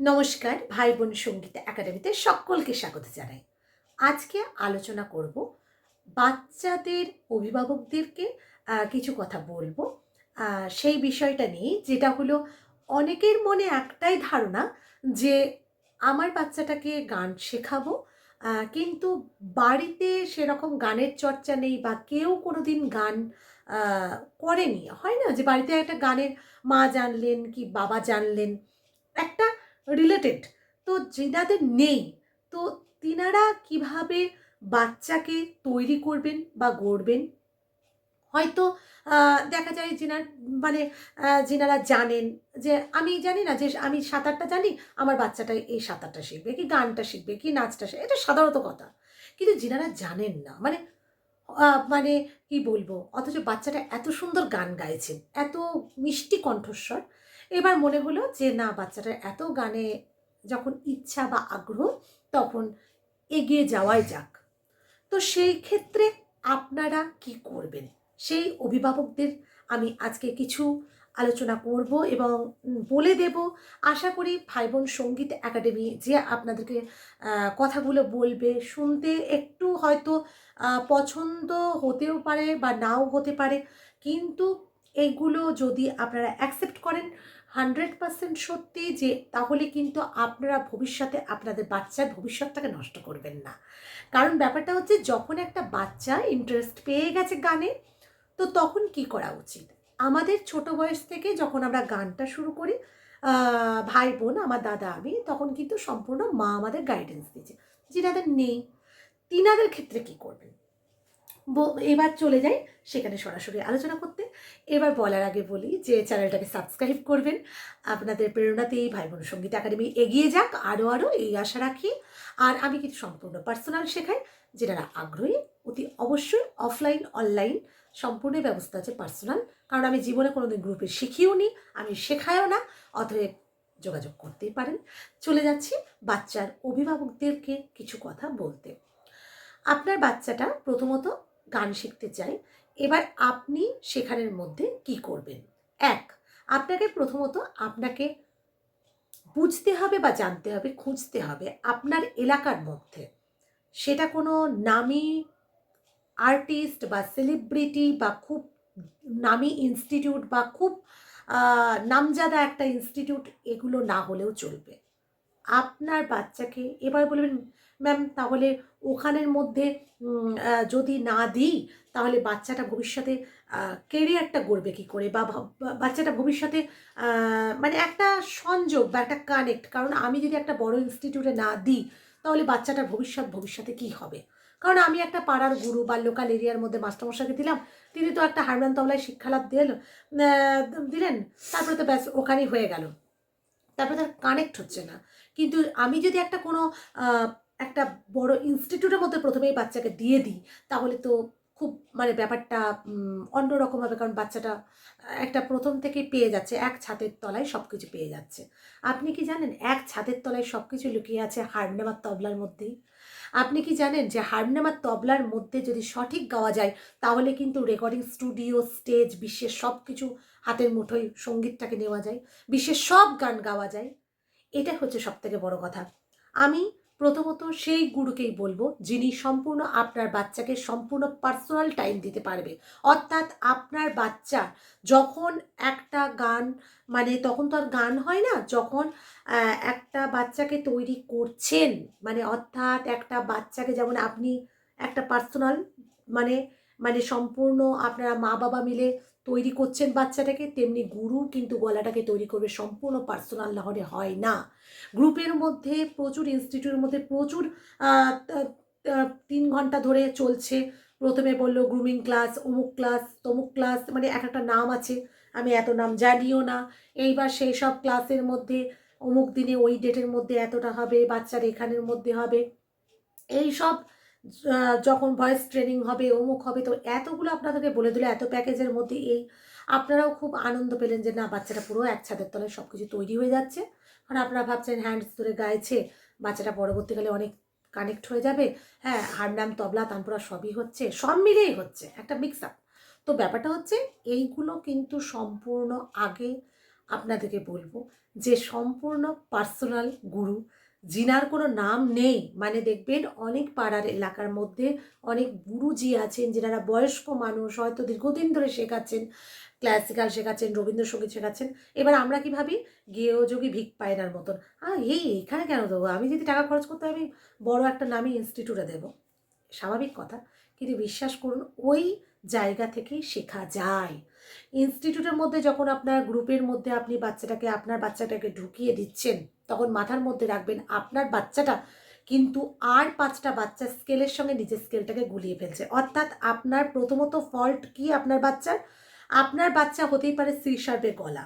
নমস্কার ভাই বোন সংগীত একাডেমিতে সকলকে স্বাগত জানাই। আজকে আলোচনা করব বাচ্চাদের অভিভাবকদেরকে কিছু কথা বলব। সেই বিষয়টা নিয়ে, যেটা হলো অনেকের মনে একটাই ধারণা যে আমার বাচ্চাটাকে গান শেখাবো কিন্তু বাড়িতে সেরকম গানের চর্চা নেই বা কেউ কোনো দিন গান করেনি। হয় না যে বাড়িতে একটা গানের মা জানলেন কি বাবা জানলেন। একটা রিলেটেড তো যেনাদের নেই। তো তিনারা কীভাবে বাচ্চাকে তৈরি করবেন বা গড়বেন? হয়তো দেখা যায় যেনার মানে যেনারা জানেন যে আমি জানি না যে আমি সাঁতারটা জানি, আমার বাচ্চাটা এই সাঁতারটা শিখবে, কি গানটা শিখবে, কি নাচটা শিখবে এটা সাধারণত কথা। কিন্তু যেনারা জানেন না। মানে মানে কি বলব? অথচ বাচ্চাটা এত সুন্দর গান গাইছে এত মিষ্টি কণ্ঠস্বর এবার মনে হলো যে না, বাচ্চাটার এত গানে যখন ইচ্ছা বা আগ্রহ, তখন এগিয়ে যাওয়াই যাক। তো সেই ক্ষেত্রে আপনারা কি করবেন? সেই অভিভাবকদের আমি আজকে কিছু আলোচনা করব এবং বলে দেব। আশা করি ভাই বোন সংগীত একাডেমি যে আপনাদেরকে কথাগুলো বলবে, শুনতে একটু হয়তো পছন্দ হতেও পারে বা নাও হতে পারে। কিন্তু এইগুলো যদি আপনারা অ্যাকসেপ্ট করেন হান্ড্রেড পার্সেন্ট সত্যি যে তাহলে কিন্তু আপনারা ভবিষ্যতে আপনাদের বাচ্চার ভবিষ্যৎটাকে নষ্ট করবেন না। কারণ ব্যাপারটা হচ্ছে যখন একটা বাচ্চা ইন্টারেস্ট পেয়ে গেছে গানে, তো তখন কি করা উচিত? আমাদের ছোট বয়স থেকে যখন আমরা গানটা শুরু করি ভাই বোন আমার দাদা, আমি, তখন কিন্তু সম্পূর্ণ মা আমাদের গাইডেন্স দিয়েছে যিনাদের নেই। তিনাদের ক্ষেত্রে কি করবেন? এবার চলে যাই সেখানে সরাসরি আলোচনা করতে। এবার বলার আগে বলি যে চ্যানেলটাকে সাবস্ক্রাইব করবেন। আপনাদের প্রেরণাতেই ভাই বোন সংগীত একাডেমি এগিয়ে যাক আরও আরও এই আশা রাখি। আর আমি কিছু সম্পূর্ণ পার্সোনাল শেখাই যেনারা আগ্রহী, অতি অবশ্যই অফলাইন, অনলাইন সম্পূর্ণ ব্যবস্থা আছে পার্সোনাল। কারণ আমি জীবনে কোনোদিন গ্রুপে শিখিও নি, আমি শেখায়ও না, অতএব যোগাযোগ করতেই পারেন। চলে যাচ্ছি বাচ্চার অভিভাবকদেরকে কিছু কথা বলতে। আপনার বাচ্চাটা প্রথমত গান শিখতে চাই। এবার আপনি সেখানের মধ্যে কি করবেন? এক, আপনাকে প্রথমত আপনাকে বুঝতে হবে বা জানতে হবে, খুঁজতে হবে আপনার এলাকার মধ্যে। সেটা কোনো নামি আর্টিস্ট বা সেলিব্রিটি বা খুব নামি ইনস্টিটিউট বা খুব নামজাদা একটা ইনস্টিটিউট এগুলো না হলেও চলবে। আপনার বাচ্চাকে এবার বলবেন ম্যাম, তাহলে ওখানের মধ্যে যদি না দিই, তাহলে বাচ্চাটা ভবিষ্যতে কেরিয়ারটা গড়বে কি করে? বা বাচ্চাটা ভবিষ্যতে মানে একটা সংযোগ বা একটা কানেক্ট কারণ আমি যদি একটা বড় ইনস্টিটিউটে না দিই, তাহলে বাচ্চাটার ভবিষ্যৎ, ভবিষ্যতে কি হবে? কারণ আমি একটা পাড়ার গুরু বা লোকাল এরিয়ার মধ্যে মাস্টারমশাইকে দিলাম, তিনি তো একটা হারমান তবলায় শিক্ষালাভ দিল দিলেন, তারপরে তো ব্যাস ওখানেই হয়ে গেল। তারপরে তার কানেক্ট হচ্ছে না। কিন্তু আমি যদি একটা কোনো একটা বড় ইনস্টিটিউটের মধ্যে প্রথমেই বাচ্চাকে দিয়ে দিই, তাহলে তো খুব মানে ব্যাপারটা অন্যরকম হবে। কারণ বাচ্চাটা একটা প্রথম থেকে পেয়ে যাচ্ছে, এক ছাদের তলায় সব কিছু পেয়ে যাচ্ছে। আপনি কি জানেন, এক ছাদের তলায় সব কিছু লুকিয়ে আছে হারনেমার তবলার মধ্যেই? আপনি কি জানেন যে হারনেমার তবলার মধ্যে যদি সঠিক গাওয়া যায়, তাহলে কিন্তু রেকর্ডিং স্টুডিও স্টেজ বিশ্বের সব কিছু হাতের মুঠোয় সঙ্গীতটাকে নেওয়া যায়, বিশ্বের সব গান গাওয়া যায়। এটা হচ্ছে সব থেকে বড় কথা। আমি প্রথমত সেই গুরুকেই বলব যিনি সম্পূর্ণ আপনার বাচ্চাকে সম্পূর্ণ পার্সোনাল টাইম দিতে পারবে। অর্থাৎ আপনার বাচ্চা যখন একটা গান মানে তখন তো আর গান হয় না, যখন একটা বাচ্চাকে তৈরি করছেন মানে অর্থাৎ একটা বাচ্চাকে যেমন আপনি একটা পার্সোনাল মানে মানে সম্পূর্ণ আপনারা মা বাবা মিলে তৈরি করছেন বাচ্চাটাকে, তেমনি গুরু কিন্তু গলাটাকে তৈরি করবে সম্পূর্ণ পার্সোনাল হলে হয় না। গ্রুপের মধ্যে প্রচুর ইনস্টিটিউটের মধ্যে প্রচুর তিন ঘণ্টা ধরে চলছে। প্রথমে বলল গ্রুমিং ক্লাস অমুক ক্লাস তমুক ক্লাস মানে এক একটা নাম আছে, আমি এত নাম জানিও না। এইবার সেই সব ক্লাসের মধ্যে অমুক দিনে ওই ডেটের মধ্যে এতটা হবে, বাচ্চার এখানের মধ্যে হবে। এই সব যখন ভয়েস ট্রেনিং হবে, অমুক হবে, তো এতগুলো আপনাদেরকে বলে দিল, এত প্যাকেজের মধ্যে এই আপনারাও খুব আনন্দ পেলেন যে না, বাচ্চাটা পুরো এক ছাদের তলায় সব কিছু তৈরি হয়ে যাচ্ছে। কারণ আপনারা ভাবছেন হ্যান্ডস ধরে গাইছে, বাচ্চাটা পরবর্তীকালে অনেক কানেক্ট হয়ে যাবে। হ্যাঁ হারনাম তবলা, তানপুরা সবই হচ্ছে, সব মিলেই হচ্ছে, একটা মিক্স আপ তো ব্যাপারটা হচ্ছে, এইগুলো কিন্তু সম্পূর্ণ আগে আপনাদেরকে বলব যে সম্পূর্ণ পার্সোনাল গুরু জিনার কোনো নাম নেই। মানে দেখবেন অনেক পাড়ার এলাকার মধ্যে অনেক গুরুজি আছেন যেনারা বয়স্ক মানুষ, হয়তো দীর্ঘদিন ধরে শেখাচ্ছেন ক্লাসিক্যাল শেখাচ্ছেন, রবীন্দ্রসঙ্গীত শেখাচ্ছেন। এবার আমরা কি ভাবি? গেয়যোগী ভিক পায়নার মতন। আ, এই এখানে কেন দেবো? আমি যদি টাকা খরচ করতে আমি বড় একটা নামি ইনস্টিটিউটে দেবো। স্বাভাবিক কথা। কিন্তু বিশ্বাস করুন, ওই জায়গা থেকেই শেখা যায়। ইনস্টিটিউটের মধ্যে যখন আপনার গ্রুপের মধ্যে আপনি বাচ্চাটাকে, আপনার বাচ্চাটাকে ঢুকিয়ে দিচ্ছেন তখন মাথার মধ্যে রাখবেন আপনার বাচ্চাটা কিন্তু আর পাঁচটা বাচ্চার স্কেলের সঙ্গে নিজের স্কেলটাকে গুলিয়ে ফেলছে। অর্থাৎ আপনার প্রথমত ফল্ট কি আপনার বাচ্চার? আপনার বাচ্চা হতেই পারে সি গলা।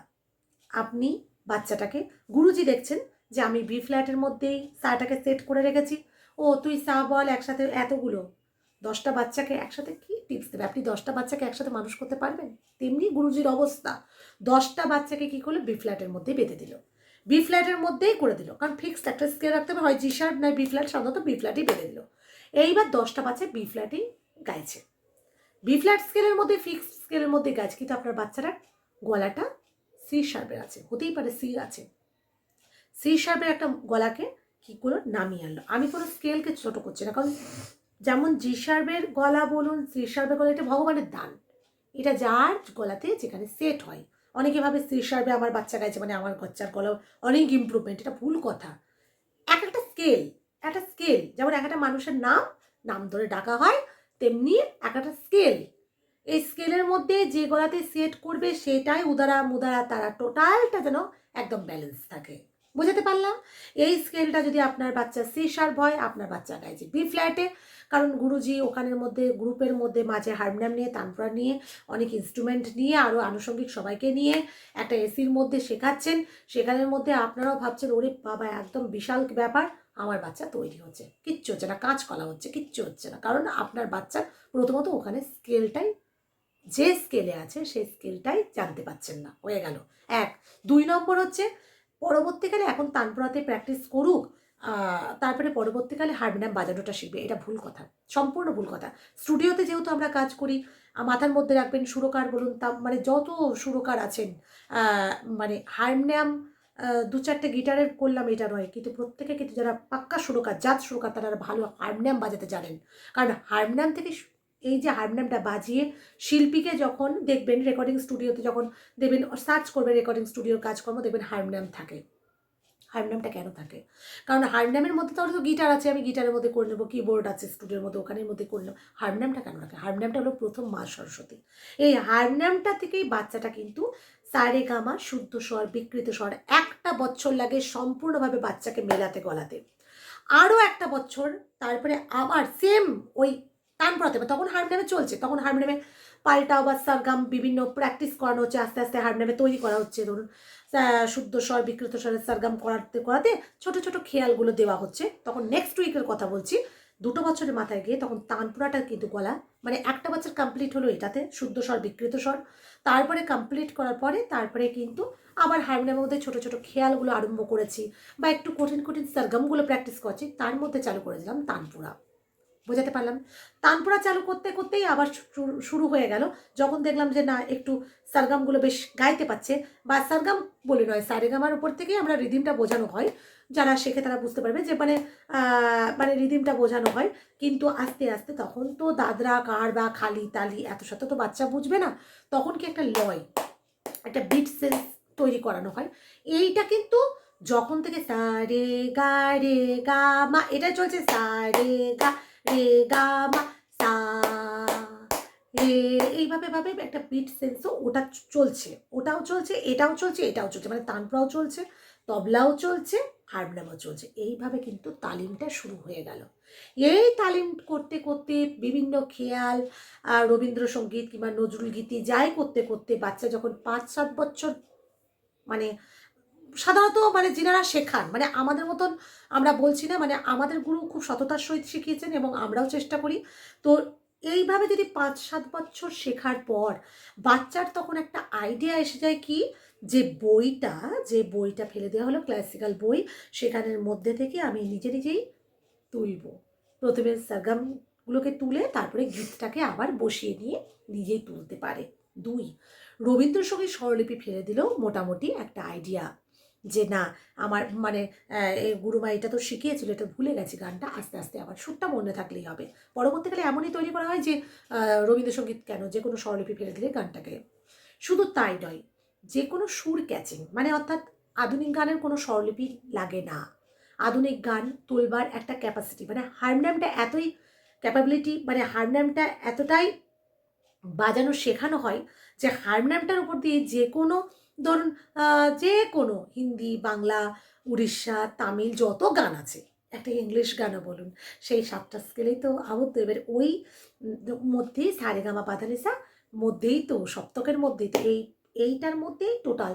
আপনি বাচ্চাটাকে, গুরুজি দেখছেন যে আমি বি ফ্ল্যাটের মধ্যেই সাটাকে সেট করে রেখেছি। ও, তুই সা বল একসাথে এতগুলো। দশটা বাচ্চাকে একসাথে কি টিপস দেবে? আপনি দশটা বাচ্চাকে একসাথে মানুষ করতে পারবেন? তেমনি গুরুজির অবস্থা। দশটা বাচ্চাকে কি করল? বি ফ্ল্যাটের মধ্যেই বেঁধে দিল। বি ফ্ল্যাটের মধ্যেই করে দিল। কারণ ফিক্সড একটা স্কেল রাখতে হবে। হয় জি শার্প নয় বি ফ্ল্যাট সাধারণত বি ফ্ল্যাটই বেঁধে দিল। এইবার দশটা বাচ্চা বি ফ্ল্যাটই গাইছে। বি ফ্ল্যাট স্কেলের মধ্যে ফিক্সড স্কেলের মধ্যে গাইছে কিন্তু আপনার বাচ্চারা গলাটা সি শার্পের আছে। হতেই পারে সি আছে। সি শার্পের একটা গলাকে কি করে নামিয়ে আনলো। আমি কোনো স্কেলকে ছোট করছি না। কারণ যেমন জি শার্পের গলা বলুন সি শার্পের গলা, এটা ভগবানের দান। এটা যার গলাতে যেখানে সেট হয়। অনেকে ভাবে সি শার্পে আমার বাচ্চা গাইছে মানে আমার বাচ্চার গলা অনেক ইমপ্রুভমেন্ট এটা ভুল কথা। এক একটা স্কেল একটা স্কেল যেমন এক একটা মানুষের নাম নাম ধরে ডাকা হয়, তেমনি এক একটা স্কেল এই স্কেলের মধ্যে যে গলাতে সেট করবে, সেটাই উদারা মুদারা তারা টোটালটা যেন একদম ব্যালেন্স থাকে। বুঝাতে পারলাম? এই স্কেলটা যদি আপনার বাচ্চা সি শার্প হয়, আপনার বাচ্চা গাইছে বি ফ্ল্যাটে কারণ গুরুজি ওখানের মধ্যে, গ্রুপের মধ্যে মাঝে হারমোনিয়াম নিয়ে তানপুরা নিয়ে, অনেক ইনস্ট্রুমেন্ট নিয়ে আরও আনুষঙ্গিক সবাইকে নিয়ে একটা এসির মধ্যে শেখাচ্ছেন। সেখানের মধ্যে আপনারাও ভাবছেন, ওরে বাবা, একদম বিশাল ব্যাপার। আমার বাচ্চা তৈরি হচ্ছে। কিচ্ছু হচ্ছে না। কাঁচকলা হচ্ছে। কিচ্ছু হচ্ছে না। কারণ আপনার বাচ্চা প্রথমত ওখানে স্কেলটাই, যে স্কেলে আছে, সেই স্কেলটাই জানতে পাচ্ছেন না। হয়ে গেল। এক। দুই নম্বর হচ্ছে, পরবর্তীকালে এখন তানপুরাতে প্র্যাকটিস করুক। তারপরে পরবর্তীকালে হারমোনিয়াম বাজানোটা শিখবে, এটা ভুল কথা, সম্পূর্ণ ভুল কথা। স্টুডিওতে যেহেতু আমরা কাজ করি মাথার মধ্যে রাখবেন সুরকার বলুন, তা মানে যত সুরকার আছেন মানে হারমোনিয়াম দু চারটে গিটারের করলাম এটা নয়, কিন্তু প্রত্যেকে কিন্তু যারা পাক্কা সুরকার, জাত সুরকার, তারা ভালো হারমোনিয়াম বাজাতে জানেন। কারণ হারমোনিয়াম থেকে এই যে হারমোনিয়ামটা বাজিয়ে শিল্পীকে যখন দেখবেন রেকর্ডিং স্টুডিওতে যখন দেখবেন সার্চ করবেন রেকর্ডিং স্টুডিওর কাজকর্ম, দেখবেন হারমোনিয়াম থাকে। হারমোনিয়ামটা কেন থাকে? কারণ হারমোনিয়ামের মধ্যে তাহলে তো গিটার আছে, আমি গিটারের মধ্যে করে নেব কিবোর্ড আছে স্টুডিওর মধ্যে, ওখানের মধ্যে করে নেব। হারমোনিয়ামটা কেন রাখে হারমোনিয়ামটা হলো প্রথম মা সরস্বতী। এই হারমোনিয়ামটা থেকেই বাচ্চাটা কিন্তু সারে গামা শুদ্ধ স্বর, বিকৃত স্বর, একটা বছর লাগে সম্পূর্ণভাবে বাচ্চাকে মেলাতে, গলাতে। আরও একটা বছর, তারপরে আবার সেম ওই টান পড়াতে হবে। তখন হারমোনিয়ামে চলছে, তখন হারমোনিয়ামে পাল্টা বা সারগাম বিভিন্ন প্র্যাকটিস করানো হচ্ছে, আস্তে আস্তে হারমোনিয়ামে তৈরি করা হচ্ছে। ধরুন শুদ্ধ স্বর বিকৃত স্বরের সারগাম করাতে করাতে ছোট ছোট খেয়ালগুলো দেওয়া হচ্ছে। তখন নেক্সট উইকের কথা বলছি। দুটো বছরের মাথায় গিয়ে তখন তানপুরাটা কিন্তু গলা মানে একটা বছর কমপ্লিট হলো এটাতে, শুদ্ধ স্বর, বিকৃত স্বর। তারপরে কমপ্লিট করার পরে, তারপরে কিন্তু আবার হারমোনিয়ামের মধ্যে ছোট ছোট খেয়ালগুলো আরম্ভ করেছি। বা একটু কঠিন কঠিন সারগামগুলো প্র্যাকটিস করছি, তার মধ্যে চালু করেছিলাম তানপুরা। বোঝাতে পারলাম। তানপুরা চালু করতে করতেই আবার শুরু- হয়ে গেল। যখন দেখলাম যে না, একটু সারগামগুলো বেশ গাইতে পারছে, বা সারগাম বলে নয়, সারেগামার উপর থেকেই আমরা রিদিমটা বোঝানো হয়। যারা শেখে তারা বুঝতে পারবে যে মানে মানে রিদিমটা বোঝানো হয়। কিন্তু আস্তে আস্তে তখন তো দাদরা কার বা খালি, তালি এত সাথে তো বাচ্চা বুঝবে না। তখন কি একটা লয়, একটা বিট সেন্স তৈরি করানো হয়। এইটা কিন্তু যখন থেকে সা রে গা রে গা মা এটা চলছে সা রে গা রে গা মা সা। রে এইভাবে ভাবে একটা বিট সেন্সও ওটা চলছে। ওটাও চলছে, এটাও চলছে এটাও চলছে মানে তানপুরাও চলছে, তবলাও চলছে, হারমোনিয়ামও চলছে। এইভাবে কিন্তু তালিমটা শুরু হয়ে গেল। এই তালিম করতে করতে বিভিন্ন খেয়াল রবীন্দ্রসঙ্গীত কিংবা নজরুল গীতি, যাই করতে করতে বাচ্চা যখন পাঁচ সাত বছর মানে সাধারণত মানে যিনারা শেখান মানে আমাদের মতন আমরা বলছি না মানে আমাদের গুরু খুব সততার সহিত শিখিয়েছেন এবং আমরাও চেষ্টা করি। তো এইভাবে যদি পাঁচ, সাত বছর শেখার পর বাচ্চার তখন একটা আইডিয়া এসে যায় কি, যে বইটা যে বইটা ফেলে দেওয়া হলো ক্লাসিক্যাল বই, সেখানের মধ্যে থেকে আমি নিজে নিজেই তুলব। প্রথমে সারগামগুলোকে তুলে তারপরে গীতটাকে আবার বসিয়ে নিয়ে নিজেই তুলতে পারে। দুই, রবীন্দ্রসঙ্গীত স্বরলিপি ফেলে দিলেও মোটামুটি একটা আইডিয়া যে না, আমার মানে গুরুমা এটা তো শিখিয়েছিল, এটা ভুলে গেছি গানটা, আস্তে আস্তে আবার সুরটা মনে থাকলেই হবে। পরবর্তীকালে এমনই তৈরি করা হয় যে রবীন্দ্রসঙ্গীত কেন, যে কোনো স্বরলিপি ফেলে দিলে গানটাকে। শুধু তাই নয়, যে কোনো সুর ক্যাচিং মানে অর্থাৎ আধুনিক গানের কোনো স্বরলিপি লাগে না। আধুনিক গান তুলবার একটা ক্যাপাসিটি মানে হারমোনিয়ামটা এতই ক্যাপাবিলিটি মানে হারমোনিয়ামটা এতটাই বাজানো শেখানো হয় যে হারমোনিয়ামটার উপর দিয়ে যে কোনো ধরুন যে কোনো হিন্দি, বাংলা, উড়িষ্যা, তামিল যত গান আছে, একটা ইংলিশ গানও বলুন, সেই সাতটা স্কেলেই তো আবদ্ধ। এবার ওই মধ্যেই সারেগামা পাধানিসা মধ্যেই তো সপ্তকের মধ্যেই তো এই, এইটার মধ্যেই টোটাল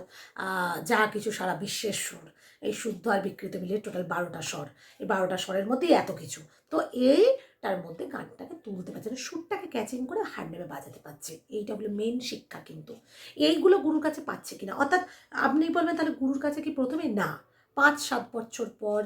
যা কিছু সারা বিশ্বের সুর এই শুদ্ধ আর বিকৃত মিলিয়ে টোটাল বারোটা স্বর। এই বারোটা স্বরের মধ্যেই এত কিছু। তো এইটার মধ্যে গানটাকে তুলতে পারছে না, সুরটাকে ক্যাচিং করে হারমোনিয়ামে বাজাতে পারছে। এইটা হলো মেন শিক্ষা কিন্তু। এইগুলো গুরুর কাছে পাচ্ছে কিনা? অর্থাৎ আপনি বলবেন তাহলে গুরুর কাছে কি প্রথমে? না। পাঁচ, সাত বছর পর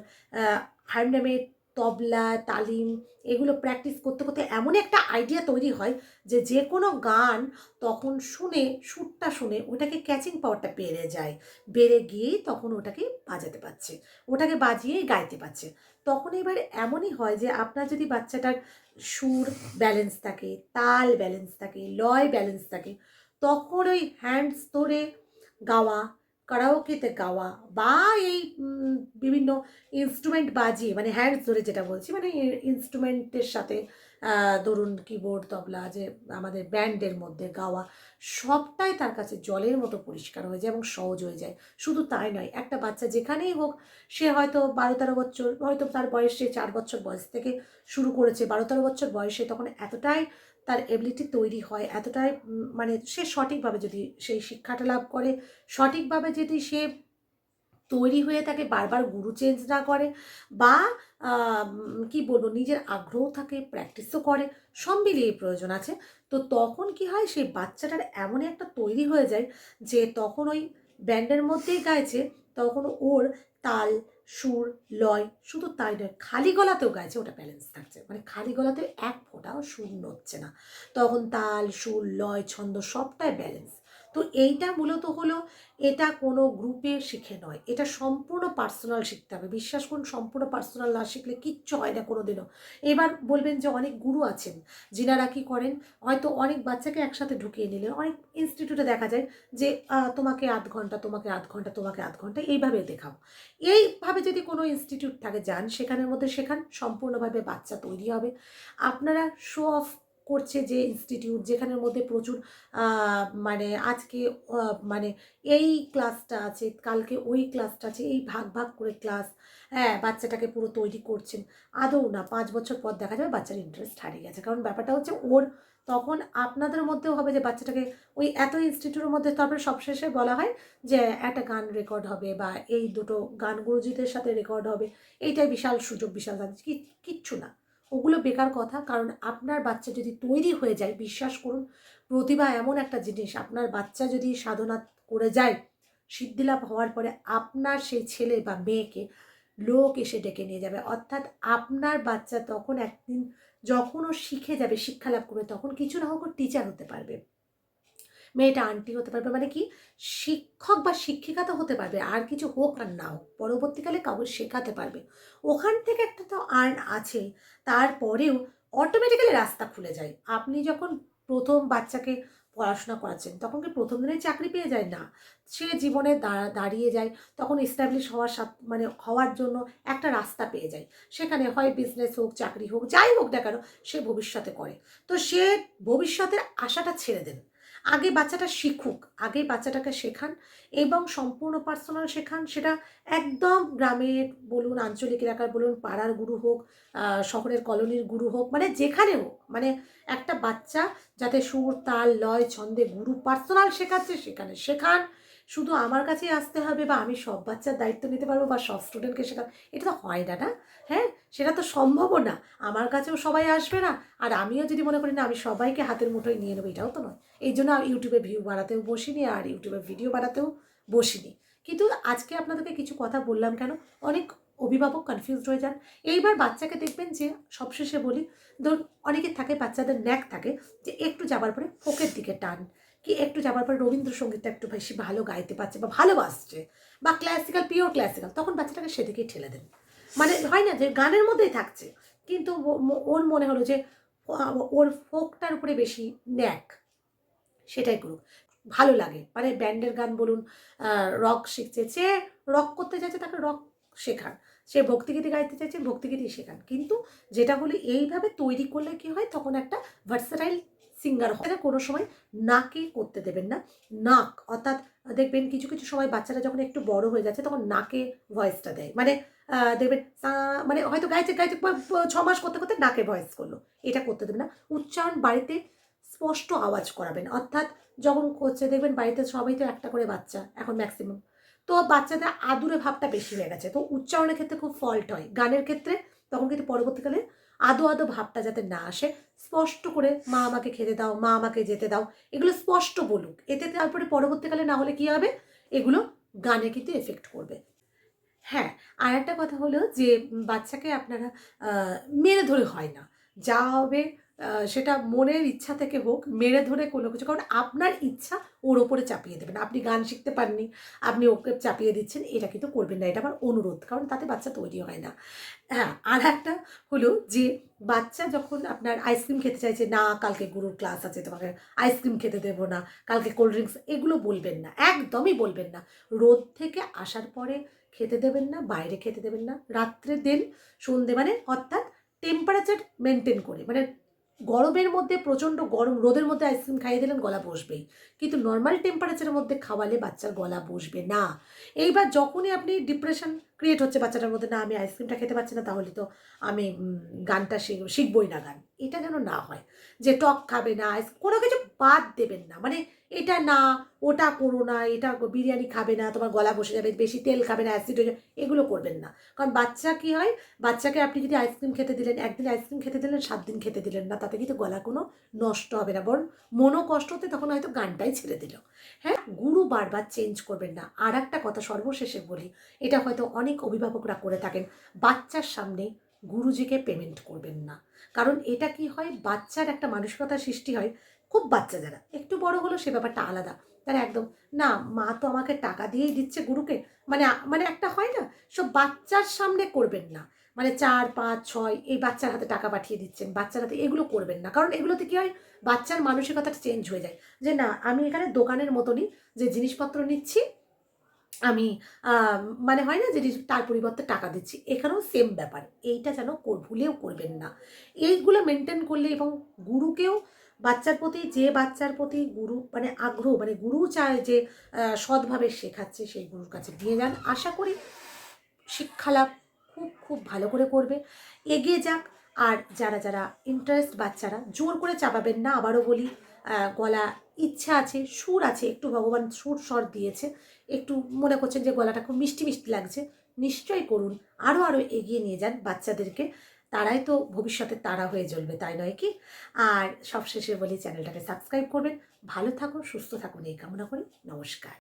হারনেমে তবলা, তালিম এগুলো প্র্যাকটিস করতে করতে এমন একটা আইডিয়া তৈরি হয় যে যে কোনো গান তখন শুনে, সুরটা শুনে ওটাকে ক্যাচিং পাওয়ারটা বেড়ে যায়। বেড়ে গিয়েই তখন ওটাকে বাজাতে পারছে, ওটাকে বাজিয়েই গাইতে পারছে। তখন এবার এমনই হয় যে আপনার যদি বাচ্চাটার সুর ব্যালেন্স থাকে, তাল ব্যালেন্স থাকে, লয় ব্যালেন্স থাকে, তখন ওই হ্যান্ডস ধরে গাওয়া কারাওকেতে গাওয়া বা এই বিভিন্ন ইনস্ট্রুমেন্ট বাজিয়ে মানে হ্যান্ডস ধরে যেটা বলছি মানে ইনস্ট্রুমেন্টের সাথে ধরুন কিবোর্ড তবলা, যে আমাদের ব্যান্ডের মধ্যে গাওয়া, সবটাই তার কাছে জলের মতো পরিষ্কার হয়ে যায় এবং সহজ হয়ে যায়। শুধু তাই নয়, একটা বাচ্চা যেখানেই হোক, সে হয়তো বারো তেরো বছর, হয়তো তার বয়সে চার বছর বয়স থেকে শুরু করেছে বারো তেরো বছর বয়সে তখন এতটাই তার এবিলিটি তৈরি হয়। এতটাই মানে সে সঠিকভাবে যদি সেই শিক্ষাটা লাভ করে, সঠিকভাবে যদি সে তৈরি হয়ে থাকে, বারবার গুরু চেঞ্জ না করে বা কি বলব, নিজের আগ্রহ থাকে প্র্যাকটিসও করে, সব মিলিয়ে প্রয়োজন আছে। তো তখন কি হয়, সেই বাচ্চাটার এমনই একটা তৈরি হয়ে যায় যে তখন ওই ব্যান্ডের মধ্যেই গাইছে, তখন ওর তাল সুর, লয়, শুধু তাই নয়, খালি গলাতেও গাইছে, ওটা ব্যালেন্স থাকছে। মানে খালি গলাতে এক ফোঁটাও সুর নড়ছে না। তখন তাল, সুর, লয়, ছন্দ সবটাই ব্যালেন্স তো এইটা মূলত হলো এটা কোনো গ্রুপে শিখে নয়। এটা সম্পূর্ণ পার্সোনাল শিখতে হবে। বিশ্বাস করুন, সম্পূর্ণ পার্সোনাল না শিখলে কিচ্ছু হয় না কোনো দিনও এবার বলবেন যে অনেক গুরু আছেন, যিনারা কি করেন? হয়তো অনেক বাচ্চাকে একসাথে ঢুকিয়ে নিলেন। অনেক ইনস্টিটিউটে দেখা যায় যে তোমাকে আধ ঘণ্টা, তোমাকে আধ ঘণ্টা, তোমাকে আধ ঘণ্টা এইভাবে দেখাও। এইভাবে যদি কোনো ইনস্টিটিউট থাকে, যান, সেখানের মধ্যে শেখান। সম্পূর্ণভাবে বাচ্চা তৈরি হবে। আপনারা শো অফ করছে যে ইনস্টিটিউট যেখানের মধ্যে প্রচুর মানে আজকে মানে এই ক্লাসটা আছে, কালকে ওই ক্লাসটা আছে, এই ভাগ ভাগ করে ক্লাস হ্যাঁ বাচ্চাটাকে পুরো তৈরি করছেন। আদৌ না, পাঁচ বছর পর দেখা যাবে বাচ্চার ইন্টারেস্ট হারিয়ে গেছে। কারণ ব্যাপারটা হচ্ছে ওর তখন আপনাদের মধ্যেও হবে যে বাচ্চাটাকে ওই এত ইনস্টিটিউটের মধ্যে তারপরে সবশেষে বলা হয় যে একটা গান রেকর্ড হবে বা এই দুটো গান গুরুজিদের সাথে রেকর্ড হবে। এইটাই বিশাল সুযোগ, বিশাল কিচ্ছু না। ওগুলো বেকার কথা। কারণ আপনার বাচ্চা যদি তৈরি হয়ে যায়, বিশ্বাস করুন, প্রতিভা এমন একটা জিনিস, আপনার বাচ্চা যদি সাধনা করে যায়, সিদ্ধিলাভ হওয়ার পরে আপনার সেই ছেলে বা মেয়েকে লোক এসে ডেকে নিয়ে যাবে। অর্থাৎ আপনার বাচ্চা তখন একদিন যখনও শিখে যাবে শিক্ষা লাভ করবে, তখন কিছু না হোক টিচার হতে পারবে। মেয়েটা আন্টি হতে পারবে মানে কি শিক্ষক বা শিক্ষিকা তো হতে পারবে, আর কিছু হোক আর না হোক, পরবর্তীকালে কাউকে শেখাতে পারবে। ওখান থেকে একটা তো আর্ন আছে, তারপরেও অটোমেটিক্যালি রাস্তা খুলে যায়। আপনি যখন প্রথম বাচ্চাকে পড়াশোনা করাচ্ছেন, তখন কি প্রথম দিনে চাকরি পেয়ে যায়? না। সে জীবনে দাঁড়া- দাঁড়িয়ে যায়, তখন এস্টাবলিশ হওয়ার মানে হওয়ার জন্য একটা রাস্তা পেয়ে যায়। সেখানে হয় বিজনেস হোক, চাকরি হোক, যাই হোক না কেন, সে ভবিষ্যতে করে। তো সে ভবিষ্যতের আশাটা ছেড়ে দেন। আগে বাচ্চাটা শিখুক, আগে বাচ্চাটাকে শেখান এবং সম্পূর্ণ পার্সোনাল শেখান। সেটা একদম গ্রামের বলুন, আঞ্চলিক এলাকার বলুন, পাড়ার গুরু হোক শহরের কলোনির গুরু হোক মানে যেখানে হোক মানে একটা বাচ্চা যাতে সুর, তাল, লয়, ছন্দে গুরু পার্সোনাল শেখাচ্ছে, সেখানে শেখান। শুধু আমার কাছেই আসতে হবে বা আমি সব বাচ্চার দায়িত্ব নিতে পারব বা সব স্টুডেন্টকে শেখা এটা তো হয় না না? হ্যাঁ? সেটা তো সম্ভবও না। আমার কাছেও সবাই আসবে না। আর আমিও যদি মনে করি না, আমি সবাইকে হাতের মুঠোয় নিয়ে নেব, এটাও তো নয়। এই জন্য আমি ইউটিউবে ভিউ বাড়াতেও বসিনি আর ইউটিউবে ভিডিও বাড়াতেও বসিনি। কিন্তু আজকে আপনাদেরকে কিছু কথা বললাম কেন? অনেক অভিভাবক কনফিউজড হয়ে যান। এইবার বাচ্চাকে দেখবেন যে, সবশেষে বলি, ধরুন, অনেকের থাকে, বাচ্চাদের ন্যাক থাকে, যে একটু যাবার পরে ফোকের দিকে টান। কি একটু যাবার পর রবীন্দ্রসঙ্গীতটা একটু বেশি ভালো গাইতে পারছে বা ভালোবাসছে বা ক্লাসিক্যাল পিওর ক্লাসিক্যাল তখন বাচ্চাটাকে সেদিকেই ঠেলে দেন মানে হয় না যে গানের মধ্যেই থাকছে, কিন্তু ওর মনে হলো যে ওর ফোকটার উপরে বেশি ন্যাক, সেটাই করুক। ভালো লাগে। মানে ব্যান্ডের গান বলুন রক শিখছে, সে রক করতে চাইছে তাকে রক শেখান। সে ভক্তিগীতি গাইতে চাইছে, ভক্তিগীতি শেখান। কিন্তু যেটা হলো এইভাবে তৈরি করলে কি হয়? তখন একটা ভার্সাটাইল সিঙ্গার হয়। কোনো সময় নাকে করতে দেবেন না। নাক, অর্থাৎ দেখবেন কিছু কিছু সময় বাচ্চারা যখন একটু বড় হয়ে যাচ্ছে তখন নাকে ভয়েসটা দেয়। মানে দেখবেন মানে হয়তো বা ব- ছ মাস করতে করতে নাকে ভয়েস করল। এটা করতে দেবেন না। উচ্চারণ বাড়িতে স্পষ্ট আওয়াজ করাবেন। অর্থাৎ যখন করছে, দেখবেন বাড়িতে সবাই তো একটা করে বাচ্চা, এখন ম্যাক্সিমাম তো বাচ্চাদের আদুরে ভাবটা বেশি হয়ে গেছে। তো উচ্চারণের ক্ষেত্রে খুব ফল্ট হয়। গানের ক্ষেত্রে, তখন কিন্তু পরবর্তীকালে আদো আদো ভাবটা যাতে না আসে, স্পষ্ট করে মা আমাকে খেতে দাও, মা আমাকে যেতে দাও, এগুলো স্পষ্ট বলুক। এতে তারপরে পরবর্তীকালে না হলে কি হবে? এগুলো গানে কিন্তু এফেক্ট করবে। হ্যাঁ আর একটা কথা হলো যে, বাচ্চাকে আপনারা মেরে ধরে হয় না। যা হবে সেটা মনের ইচ্ছা থেকে হোক, মেরে ধরে কোনো কিছু, কারণ আপনার ইচ্ছা ওর ওপরে চাপিয়ে দেবেন। আপনি গান শিখতে পাননি, আপনি ওকে চাপিয়ে দিচ্ছেন, এটা কিন্তু করবেন না, এটা আমার অনুরোধ, কারণ তাতে বাচ্চা তৈরি হয় না। হ্যাঁ আর একটা হলো যে বাচ্চা যখন আপনার আইসক্রিম খেতে চাইছে, না, কালকে গুরুর ক্লাস আছে, তোমাকে আইসক্রিম খেতে দেবো না, কালকে কোল্ড ড্রিঙ্কস, এগুলো বলবেন না, একদমই বলবেন না। রোদ থেকে আসার পরে খেতে দেবেন না, বাইরে খেতে দেবেন না, রাত্রে দিন, সন্ধে মানে অর্থাৎ টেম্পারেচার মেনটেন করে মানে গরমের মধ্যে, প্রচণ্ড গরম, রোদের মধ্যে আইসক্রিম খাইয়ে দিলেন, গলা বসবেই কিন্তু নর্মাল টেম্পারেচারের মধ্যে খাওয়ালে বাচ্চার গলা বসবে না। এইবার যখনই আপনি ডিপ্রেশন ক্রিয়েট হচ্ছে বাচ্চাটার মধ্যে, না, আমি আইসক্রিমটা খেতে পারছি না, তাহলে তো আমি গানটা শিখ- শিখবই না গান। এটা যেন না হয়, যে টক খাবে না আইস কোনো কিছু বাদ দেবেন না। মানে এটা না, ওটা করো না, এটা বিরিয়ানি খাবে না, তোমার গলা বসে যাবে, বেশি তেল খাবে না অ্যাসিড হয়ে এগুলো করবেন না। কারণ বাচ্চা কি হয়, বাচ্চাকে আপনি যদি আইসক্রিম খেতে দিলেন, একদিন আইসক্রিম খেতে দিলেন, সাত দিন খেতে দিলেন না, তাতে কিন্তু গলা কোনো নষ্ট হবে না, বরং মনও কষ্ট হতে তখন হয়তো গানটাই ছেড়ে দিল। হ্যাঁ গুরু বারবার চেঞ্জ করবেন না। আর একটা কথা সর্বশেষে বলি, এটা হয়তো অনেক অভিভাবকরা করে থাকেন, বাচ্চার সামনে গুরুজিকে পেমেন্ট করবেন না। কারণ এটা কি হয়? বাচ্চার একটা মানসিকতার সৃষ্টি হয় খুব বাচ্চা যারা। একটু বড় হলো সে ব্যাপারটা আলাদা। তারা একদম, না, মা তো আমাকে টাকা দিয়েই দিচ্ছে গুরুকে। মানে মানে একটা হয় না? সব বাচ্চার সামনে করবেন না। মানে চার, পাঁচ, ছয়, এই বাচ্চার হাতে টাকা পাঠিয়ে দিচ্ছেন, বাচ্চার হাতে এগুলো করবেন না। কারণ এগুলোতে কি হয়? বাচ্চার মানসিকতাটা চেঞ্জ হয়ে যায়। যে, না, আমি এখানে দোকানের মতনই যে, জিনিসপত্র নিচ্ছি আমি মানে হয় না যে তার পরিবর্তে টাকা দিচ্ছি, এখানেও সেম ব্যাপার। এইটা যেন ভুলেও করবেন না। এইগুলো মেনটেন করলে এবং গুরুকেও বাচ্চার প্রতি, যে বাচ্চার প্রতি গুরু মানে আগ্রহ মানে গুরু চায় যে সৎভাবে শেখাচ্ছে, সেই গুরুর কাছে দিয়ে যান। আশা করি শিক্ষালাভ খুব খুব ভালো করে করবে। এগিয়ে যাক। আর যারা যারা ইন্টারেস্ট বাচ্চারা, জোর করে চাপাবেন না। আবারও বলি গলা ইচ্ছা আছে, সুর আছে, একটু ভগবান সুর স্বর দিয়েছে, একটু মনে করছেন যে গলাটা খুব মিষ্টি মিষ্টি লাগছে, নিশ্চয়ই করুন আরও আরও এগিয়ে নিয়ে যান বাচ্চাদেরকে, তারাই তো ভবিষ্যতে তারা হয়ে জ্বলবে, তাই নয় কি? আর সবশেষে বলি চ্যানেলটাকে সাবস্ক্রাইব করবেন, ভালো থাকুন, সুস্থ থাকুন, এই কামনা করি, নমস্কার।